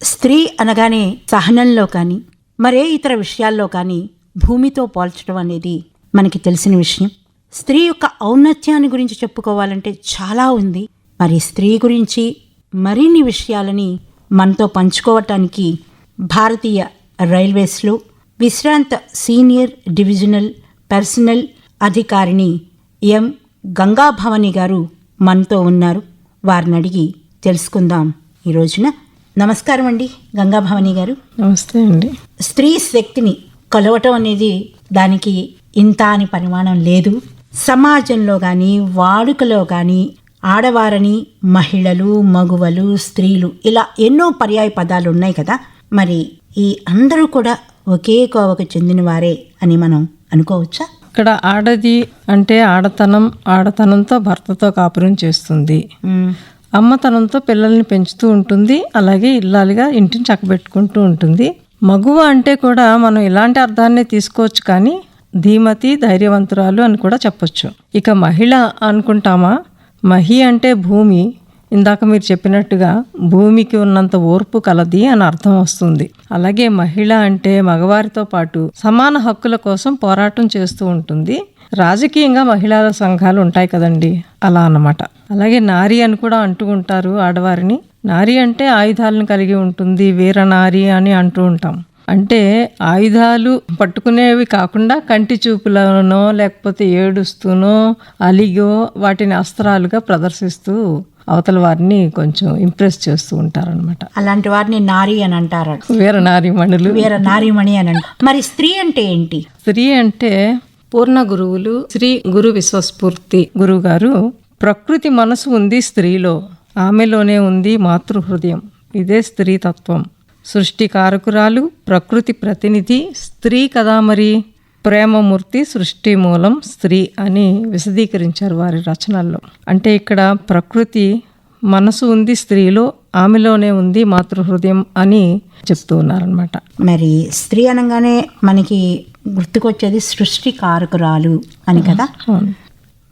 స్త్రీ అనగానే సహనంలో కానీ మరే ఇతర విషయాల్లో కానీ భూమితో పోల్చడం అనేది మనకి తెలిసిన విషయం. స్త్రీ యొక్క ఔన్నత్యాన్ని గురించి చెప్పుకోవాలంటే చాలా ఉంది. మరి స్త్రీ గురించి మరిన్ని విషయాలని మనతో పంచుకోవటానికి భారతీయ రైల్వేస్లో విశ్రాంత సీనియర్ డివిజనల్ పర్సనల్ అధికారిని ఎం. గంగాభవాని గారు మనతో ఉన్నారు. వారిని అడిగి తెలుసుకుందాం ఈ రోజున. నమస్కారం అండి గంగాభవాని గారు. నమస్తే అండి. స్త్రీ శక్తిని కొలవటం అనేది దానికి ఇంత అని పరిమాణం లేదు. సమాజంలో కానీ వాడుకలో కానీ ఆడవారని మహిళలు మగువలు స్త్రీలు ఇలా ఎన్నో పర్యాయ పదాలు ఉన్నాయి కదా. మరి ఈ అందరూ కూడా ఒకే కోవకు చెందిన వారే అని మనం అనుకోవచ్చా? ఇక్కడ ఆడది అంటే ఆడతనం ఆడతనంతో భర్తతో కాపురం చేస్తుంది. మ్మ్. అమ్మతనంతో పిల్లల్ని పెంచుతూ ఉంటుంది అలాగే ఇల్లాలుగా ఇంటిని చక్కబెట్టుకుంటూ ఉంటుంది. మగువ అంటే కూడా మనం ఇలాంటి అర్థాన్ని తీసుకోవచ్చు కానీ ధీమతి ధైర్యవంతురాలు అని కూడా చెప్పొచ్చు. ఇక మహిళ అనుకుంటామా? మహి అంటే భూమి. ఇందాక మీరు చెప్పినట్టుగా భూమికి ఉన్నంత ఓర్పు కలది అని అర్థం వస్తుంది. అలాగే మహిళ అంటే మగవారితో పాటు సమాన హక్కుల కోసం పోరాటం చేస్తూ ఉంటుంది. రాజకీయంగా మహిళల సంఘాలు ఉంటాయి కదండి. అలా అన్నమాట. అలాగే నారి అని కూడా అంటూ ఉంటారు ఆడవారిని. నారి అంటే ఆయుధాలను కలిగి ఉంటుంది వీర నారి అని అంటూ ఉంటాం. అంటే ఆయుధాలు పట్టుకునేవి కాకుండా కంటి చూపులనో లేకపోతే ఏడుస్తూనో అలిగో వాటిని అస్త్రాలుగా ప్రదర్శిస్తూ అవతల వారిని కొంచెం ఇంప్రెస్ చేస్తూ ఉంటారనమాట అలాంటి వారిని నారి అని అంటారు. వీర నారీమణులు వీర నారీమణి అని అంటారు. మరి స్త్రీ అంటే ఏంటి? స్త్రీ అంటే పూర్ణ గురువులు శ్రీ గురు విశ్వస్ఫూర్తి గురువు గారు ప్రకృతి మనసు ఉంది స్త్రీలో. ఆమెలోనే ఉంది మాతృహృదయం. ఇదే స్త్రీ తత్వం సృష్టి కారకురాలు ప్రకృతి ప్రతినిధి స్త్రీ కదా మరి? ప్రేమమూర్తి సృష్టి మూలం స్త్రీ అని విశదీకరించారు వారి రచనల్లో. అంటే ఇక్కడ ప్రకృతి మనసు ఉంది స్త్రీలో ఆమెలోనే ఉంది మాతృహృదయం అని చెప్తూ ఉన్నారనమాట మరి స్త్రీ అనగానే మనకి గుర్తుకొచ్చేది సృష్టి కారకురాలు అని కదా? అవును.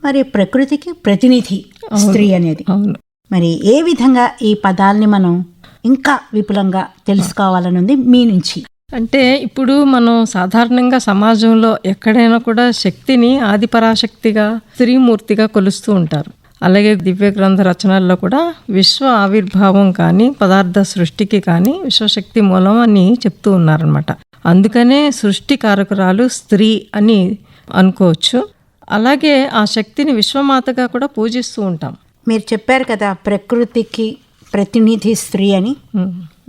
మరి ప్రకృతికి ప్రతినిధి స్త్రీ అనేది. అవును. మరి ఏ విధంగా ఈ పదాల్ని మనం ఇంకా విపులంగా తెలుసుకోవాలని ఉంది మీ నుంచి? అంటే ఇప్పుడు మనం సాధారణంగా సమాజంలో ఎక్కడైనా కూడా శక్తిని ఆదిపరాశక్తిగా స్త్రీమూర్తిగా కొలుస్తూ ఉంటారు. అలాగే దివ్య గ్రంథ రచనల్లో కూడా విశ్వ ఆవిర్భావం కానీ పదార్థ సృష్టికి కానీ విశ్వశక్తి మూలం అని చెప్తూ ఉన్నారనమాట అందుకనే సృష్టి కారకురాలు స్త్రీ అని అనుకోవచ్చు. అలాగే ఆ శక్తిని విశ్వమాతగా కూడా పూజిస్తూ ఉంటాం. మీరు చెప్పారు కదా ప్రకృతికి ప్రతినిధి స్త్రీ అని.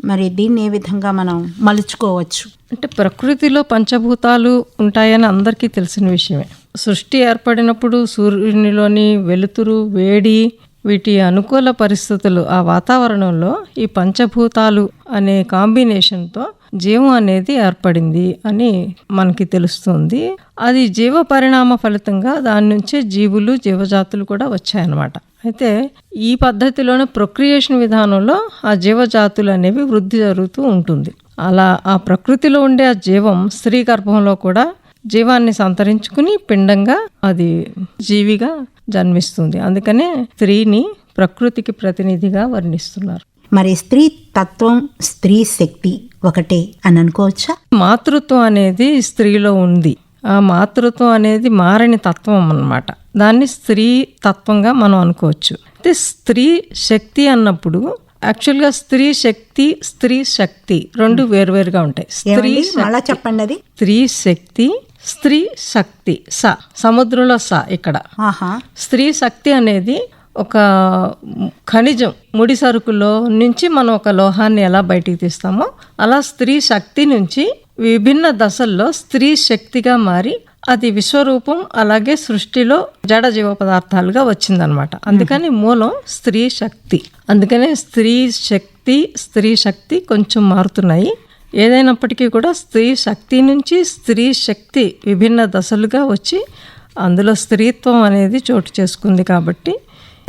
మరి దీన్ని ఏ విధంగా మనం మలుచుకోవచ్చు? అంటే ప్రకృతిలో పంచభూతాలు ఉంటాయని అందరికీ తెలిసిన విషయమే. సృష్టి ఏర్పడినప్పుడు సూర్యునిలోని వెలుతురు వేడి వీటి అనుకూల పరిస్థితులు ఆ వాతావరణంలో ఈ పంచభూతాలు అనే కాంబినేషన్తో జీవం అనేది ఏర్పడింది అని మనకి తెలుస్తుంది. అది జీవ పరిణామ ఫలితంగా దాని నుంచే జీవులు జీవజాతులు కూడా వచ్చాయన్నమాట. అయితే ఈ పద్ధతిలోనే ప్రొక్రియేషన్ విధానంలో ఆ జీవజాతులు అనేవి వృద్ధి జరుగుతూ ఉంటుంది. అలా ఆ ప్రకృతిలో ఉండే ఆ జీవం స్త్రీ గర్భంలో కూడా జీవాన్ని సంతరించుకుని పిండంగా అది జీవిగా జన్మిస్తుంది. అందుకనే స్త్రీని ప్రకృతికి ప్రతినిధిగా వర్ణిస్తున్నారు. మరి స్త్రీ తత్వం స్త్రీ శక్తి ఒకటే అని అనుకోవచ్చా? మాతృత్వం అనేది స్త్రీలో ఉంది. ఆ మాతృత్వం అనేది మారని తత్వం అన్నమాట. దాన్ని స్త్రీ తత్వంగా మనం అనుకోవచ్చు. అయితే స్త్రీ శక్తి అన్నప్పుడు యాక్చువల్గా స్త్రీ శక్తి స్త్రీ శక్తి రెండు వేరువేరుగా ఉంటాయి. స్త్రీ చెప్పండి అది. స్త్రీ శక్తి స్త్రీ శక్తి స సముద్రంలో స ఇక్కడ. స్త్రీ శక్తి అనేది ఒక ఖనిజం. ముడి సరుకులో నుంచి మనం ఒక లోహాన్ని ఎలా బయటికి తీస్తామో అలా స్త్రీ శక్తి నుంచి విభిన్న దశల్లో స్త్రీ శక్తిగా మారి అది విశ్వరూపం అలాగే సృష్టిలో జడ జీవ పదార్థాలుగా వచ్చిందనమాట అందుకని మూలం స్త్రీ శక్తి. అందుకనే స్త్రీ శక్తి స్త్రీ శక్తి కొంచెం మారుతున్నాయి. ఏదైనప్పటికీ కూడా స్త్రీ శక్తి నుంచి స్త్రీ శక్తి విభిన్న దశలుగా వచ్చి అందులో స్త్రీత్వం అనేది చోటు చేసుకుంది కాబట్టి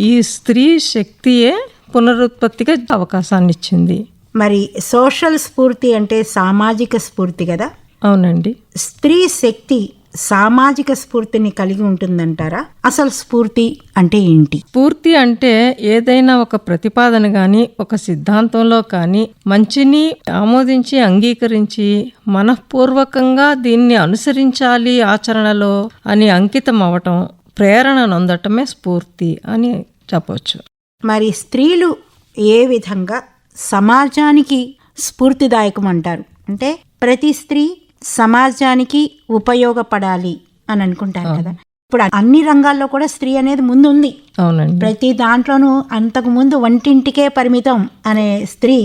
ఈ స్త్రీ శక్తియే పునరుత్పత్తిగా అవకాశాన్ని ఇచ్చింది. మరి సోషల్ స్ఫూర్తి అంటే సామాజిక స్ఫూర్తి కదా? అవునండి. స్త్రీ శక్తి సామాజిక స్ఫూర్తిని కలిగి ఉంటుందంటారా? అసలు స్ఫూర్తి అంటే ఏంటి? స్ఫూర్తి అంటే ఏదైనా ఒక ప్రతిపాదన కానీ ఒక సిద్ధాంతంలో కానీ మంచిని ఆమోదించి అంగీకరించి మనఃపూర్వకంగా దీన్ని అనుసరించాలి ఆచరణలో అని అంకితం అవటం ప్రేరణ నొందటమే స్ఫూర్తి అని చెప్పవచ్చు మరి స్త్రీలు ఏ విధంగా సమాజానికి స్ఫూర్తిదాయకం అంటారు అంటే ప్రతి స్త్రీ సమాజానికి ఉపయోగపడాలి అని అనుకుంటారు కదా. ఇప్పుడు అన్ని రంగాల్లో కూడా స్త్రీ అనేది ముందు ఉంది ప్రతి దాంట్లోనూ అంతకు ముందు వంటింటికే పరిమితం అనే స్త్రీ.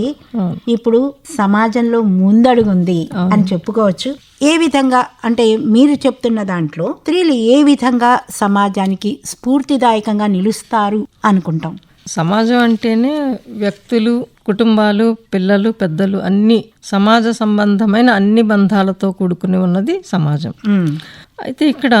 ఇప్పుడు సమాజంలో ముందడుగుంది అని చెప్పుకోవచ్చు. ఏ విధంగా అంటే మీరు చెప్తున్న దాంట్లో స్త్రీలు ఏ విధంగా సమాజానికి స్ఫూర్తిదాయకంగా నిలుస్తారు అనుకుంటాం? సమాజం అంటేనే వ్యక్తులు కుటుంబాలు పిల్లలు పెద్దలు అన్ని సమాజ సంబంధమైన అన్ని బంధాలతో కూడుకుని ఉన్నది సమాజం. అయితే ఇక్కడ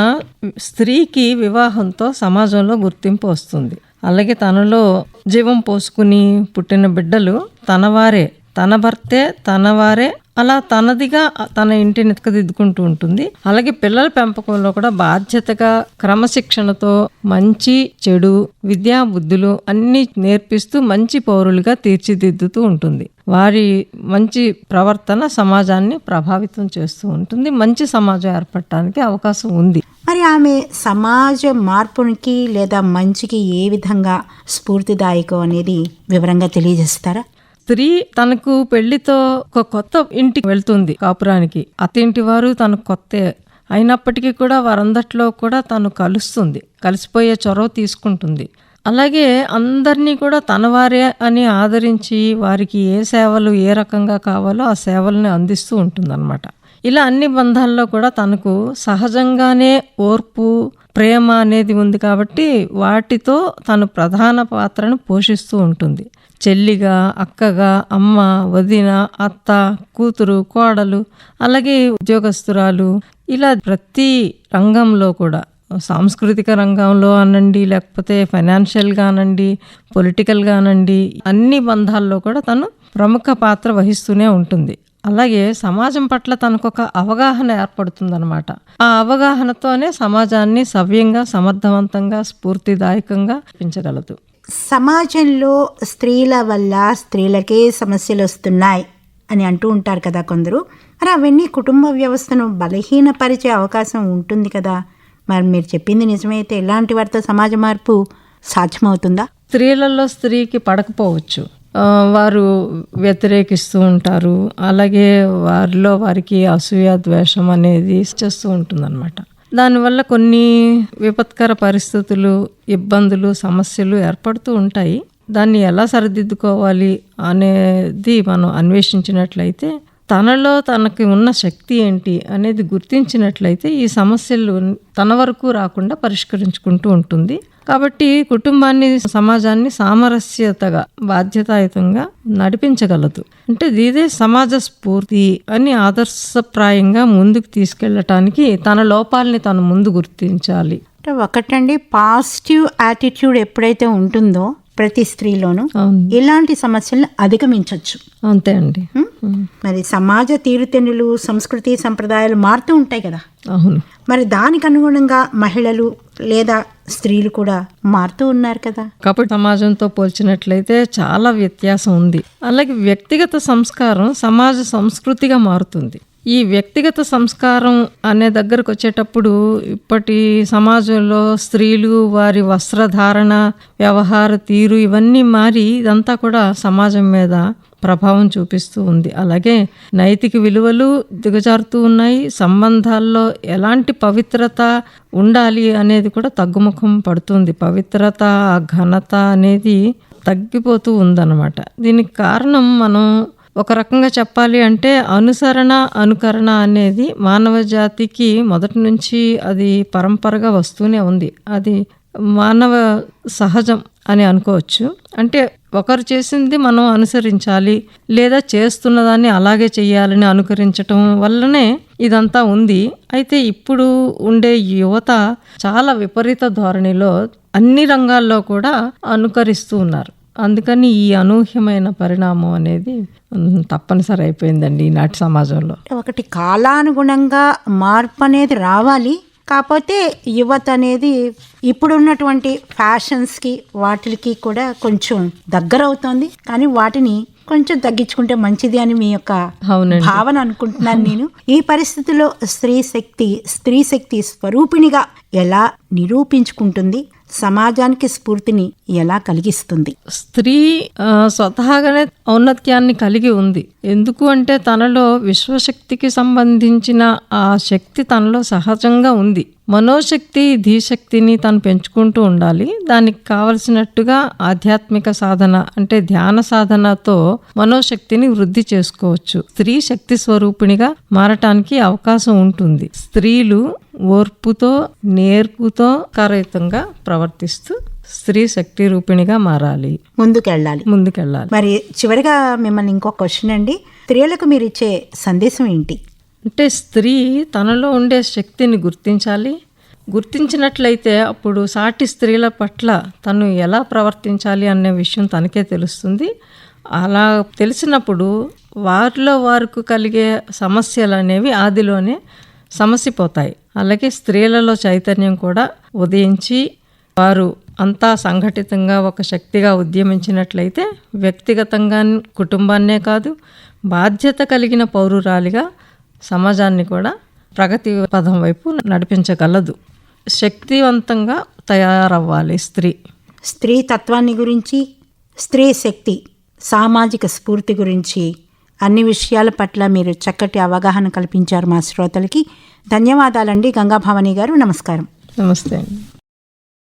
స్త్రీకి వివాహంతో సమాజంలో గుర్తింపు వస్తుంది అలాగే తనలో జీవం పోసుకుని పుట్టిన బిడ్డలు తనవారే తన భర్తే తనవారే అలా తనదిగా తన ఇంటిని ఎత్కదిద్దుకుంటూ ఉంటుంది. అలాగే పిల్లల పెంపకంలో కూడా బాధ్యతగా క్రమశిక్షణతో మంచి చెడు విద్యా బుద్ధులు అన్ని నేర్పిస్తూ మంచి పౌరులుగా తీర్చిదిద్దుతూ ఉంటుంది. వారి మంచి ప్రవర్తన సమాజాన్ని ప్రభావితం చేస్తూ ఉంటుంది. మంచి సమాజం ఏర్పడటానికి అవకాశం ఉంది. మరి ఆమె సమాజ మార్పునికి లేదా మంచికి ఏ విధంగా స్ఫూర్తిదాయకం అనేది వివరంగా తెలియజేస్తారా? స్త్రీ తనకు పెళ్ళితో ఒక కొత్త ఇంటికి వెళ్తుంది కాపురానికి. అత్తింటి వారు తన కొత్త అయినప్పటికీ కూడా వారందట్లో కూడా తను కలుస్తుంది. కలిసిపోయే చొరవ తీసుకుంటుంది. అలాగే అందరినీ కూడా తన వారే అని ఆదరించి వారికి ఏ సేవలు ఏ రకంగా కావాలో ఆ సేవల్ని అందిస్తూ ఉంటుందన్నమాట. ఇలా అన్ని బంధాల్లో కూడా తనకు సహజంగానే ఓర్పు ప్రేమ అనేది ఉంది కాబట్టి వాటితో తను ప్రధాన పాత్రను పోషిస్తూ ఉంటుంది. చెల్లిగా అక్కగా అమ్మ వదిన అత్త కూతురు కోడలు అలాగే ఉద్యోగస్తురాలు. ఇలా ప్రతి రంగంలో కూడా సాంస్కృతిక రంగంలో అనండి లేకపోతే ఫైనాన్షియల్గా అనండి పొలిటికల్గా అనండి అన్ని బంధాల్లో కూడా తను ప్రముఖ పాత్ర వహిస్తూనే ఉంటుంది. అలాగే సమాజం పట్ల తనకు ఒక అవగాహన ఏర్పడుతుందన్నమాట. ఆ అవగాహనతోనే సమాజాన్ని సవ్యంగా సమర్థవంతంగా స్ఫూర్తిదాయకంగా పెంచగలదు. సమాజంలో స్త్రీల వల్ల స్త్రీలకే సమస్యలు వస్తున్నాయి అని అంటూ ఉంటారు కదా కొందరు. మరి అవన్నీ కుటుంబ వ్యవస్థను బలహీనపరిచే అవకాశం ఉంటుంది కదా. మరి మీరు చెప్పింది నిజమైతే ఎలాంటి వారితో సమాజ మార్పు సాధ్యమవుతుందా? స్త్రీలలో స్త్రీకి పడకపోవచ్చు. వారు వ్యతిరేకిస్తూ ఉంటారు. అలాగే వారిలో వారికి అసూయ ద్వేషం అనేది చేస్తూ ఉంటుందన్నమాట. దానివల్ల కొన్ని విపత్కర పరిస్థితులు ఇబ్బందులు సమస్యలు ఏర్పడుతూ ఉంటాయి. దాన్ని ఎలా సరిదిద్దుకోవాలి అనేది మనం అన్వేషించినట్లయితే తనలో తనకి ఉన్న శక్తి ఏంటి అనేది గుర్తించినట్లయితే ఈ సమస్యలు తన వరకు రాకుండా పరిష్కరించుకుంటూ ఉంటుంది. కాబట్టి కుటుంబాన్ని సమాజాన్ని సామరస్యతగా బాధ్యతాయుతంగా నడిపించగలదు. అంటే ఇదే సమాజ స్ఫూర్తి అని ఆదర్శప్రాయంగా ముందుకు తీసుకెళ్ళటానికి తన లోపాలని తను ముందు గుర్తించాలి. అంటే ఒకటండి పాజిటివ్ యాటిట్యూడ్ ఎప్పుడైతే ఉంటుందో ప్రతి స్త్రీలోనూ ఇలాంటి సమస్యలను అధిగమించవచ్చు అంతే అండి. మరి సమాజ తీరుతెన్నులు సంస్కృతి సంప్రదాయాలు మారుతూ ఉంటాయి కదా. అవును. మరి దానికి అనుగుణంగా మహిళలు లేదా స్త్రీలు కూడా మారుతూ ఉన్నారు కదా. కాబట్టి సమాజంతో పోల్చినట్లయితే చాలా వ్యత్యాసం ఉంది. అలాగే వ్యక్తిగత సంస్కారం సమాజ సంస్కృతిగా మారుతుంది. ఈ వ్యక్తిగత సంస్కారం అనే దగ్గరకు వచ్చేటప్పుడు ఇప్పటి సమాజంలో స్త్రీలు వారి వస్త్రధారణ వ్యవహార తీరు ఇవన్నీ మారి ఇదంతా కూడా సమాజం మీద ప్రభావం చూపిస్తూ ఉంది. అలాగే నైతిక విలువలు దిగజారుతూ ఉన్నాయి. సంబంధాల్లో ఎలాంటి పవిత్రత ఉండాలి అనేది కూడా తగ్గుముఖం పడుతుంది. పవిత్రత ఘనత అనేది తగ్గిపోతూ ఉందన్నమాట. దీనికి కారణం మనం ఒక రకంగా చెప్పాలి అంటే అనుసరణ అనుకరణ అనేది మానవ జాతికి మొదటి నుంచి అది పరంపరగా వస్తూనే ఉంది. అది మానవ సహజం అని అనుకోవచ్చు. అంటే ఒకరు చేసింది మనం అనుసరించాలి లేదా చేస్తున్నదాన్ని అలాగే చేయాలని అనుకరించటం వల్లనే ఇదంతా ఉంది. అయితే ఇప్పుడు ఉండే యువత చాలా విపరీత ధోరణిలో అన్ని రంగాల్లో కూడా అనుకరిస్తూ ఉన్నారు. అందుకని ఈ అనూహ్యమైన పరిణామం అనేది తప్పనిసరి అయిపోయిందండి ఈనాటి సమాజంలో. ఒకటి కాలానుగుణంగా మార్పు అనేది రావాలి. కాకపోతే యువత అనేది ఇప్పుడున్నటువంటి ఫ్యాషన్స్కి వాటికి కూడా కొంచెం దగ్గర అవుతోంది కానీ వాటిని కొంచెం తగ్గించుకుంటే మంచిది అని మీ యొక్క భావన అనుకుంటున్నాను నేను. ఈ పరిస్థితిలో స్త్రీ శక్తి స్త్రీ శక్తి స్వరూపిణిగా ఎలా నిరూపించుకుంటుంది. సమాజానికి స్ఫూర్తిని ఎలా కలిగిస్తుంది? స్త్రీ స్వతహాగానే ఔన్నత్యాన్ని కలిగి ఉంది. ఎందుకు అంటే తనలో విశ్వశక్తికి సంబంధించిన ఆ శక్తి తనలో సహజంగా ఉంది. మనోశక్తి ధీశక్తిని తను పెంచుకుంటూ ఉండాలి. దానికి కావలసినట్టుగా ఆధ్యాత్మిక సాధన అంటే ధ్యాన సాధనతో మనోశక్తిని వృద్ధి చేసుకోవచ్చు. స్త్రీ శక్తి స్వరూపిణిగా మారటానికి అవకాశం ఉంటుంది. స్త్రీలు ఓర్పుతో నేర్పుతో కారయుతంగా ప్రవర్తిస్తూ స్త్రీ శక్తి రూపిణిగా మారాలి. ముందుకెళ్ళాలి. ముందుకెళ్ళాలి. మరి చివరిగా మిమ్మల్ని ఇంకో క్వశ్చన్ అండి. స్త్రీలకు మీరు ఇచ్చే సందేశం ఏంటి? అంటే స్త్రీ తనలో ఉండే శక్తిని గుర్తించాలి. గుర్తించినట్లయితే అప్పుడు సాటి స్త్రీల పట్ల తను ఎలా ప్రవర్తించాలి అనే విషయం తనకే తెలుస్తుంది. అలా తెలిసినప్పుడు వారిలో వారికి కలిగే సమస్యలు అనేవి ఆదిలోనే సమసిపోతాయి. అలాగే స్త్రీలలో చైతన్యం కూడా ఉదయించి వారు అంతా సంఘటితంగా ఒక శక్తిగా ఉద్యమించినట్లయితే వ్యక్తిగతంగా కుటుంబాన్నే కాదు బాధ్యత కలిగిన పౌరురాలిగా సమాజాన్ని కూడా ప్రగతి పదం వైపు నడిపించగలదు. శక్తివంతంగా తయారవ్వాలి స్త్రీ. స్త్రీ తత్వాన్ని గురించి స్త్రీ శక్తి సామాజిక స్ఫూర్తి గురించి అన్ని విషయాల పట్ల మీరు చక్కటి అవగాహన కల్పించారు మా శ్రోతలకి. ధన్యవాదాలండి గంగాభవాని గారు. నమస్కారం. నమస్తే అండి.